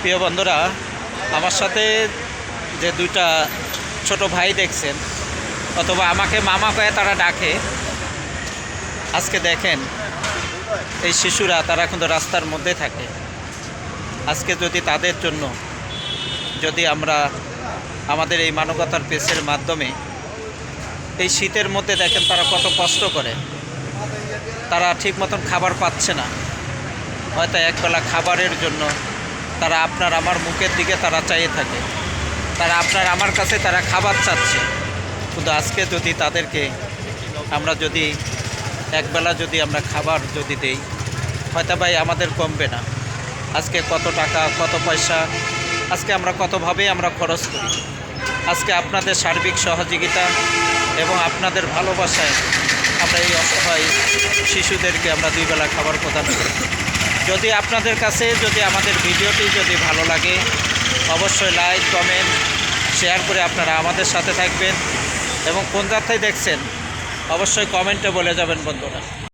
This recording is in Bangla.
প্রিয় বন্ধুরা, আমার সাথে যে দুইটা ছোট ভাই দেখছেন, অথবা আমাকে মামা কয়ে তারা ডাকে, আজকে দেখেন, এই শিশুরা তারা কিন্তু রাস্তার মধ্যে থাকে। আজকে যদি তাদের জন্য, যদি আমরা আমাদের এই মানবতার পেসের মাধ্যমে এই শীতের মধ্যে দেখেন তারা কত কষ্ট করে। তারা ঠিক মতন খাবার পাচ্ছে না। হয়তো একবেলা খাবারের জন্য তারা আপনার আমার মুখের দিকে তারা চাইয়ে থাকে। তারা আপনার আমার কাছে তারা খাবার চাচ্ছে। কিন্তু আজকে যদি তাদেরকে আমরা যদি একবেলা যদি আমরা খাবার যদি দেই, হয়তো ভাই আমাদের কমবে না। আজকে কত টাকা, কত পয়সা, আজকে আমরা কতভাবে আমরা খরচ করি? আজকে আপনাদের সার্বিক সহযোগিতা এবং আপনাদের ভালোবাসায় আমরা এই অসহায় শিশুদেরকে আমরা দুই বেলা খাবার প্রদান করি। যদি আপনাদের কাছে, যদি আমাদের ভিডিওটি যদি ভালো লাগে, অবশ্যই লাইক, কমেন্ট, শেয়ার করে আপনারা আমাদের সাথে থাকবেন। এবং কোন যাত্রায় দেখছেন, অবশ্যই কমেন্টে বলে যাবেন বন্ধুরা।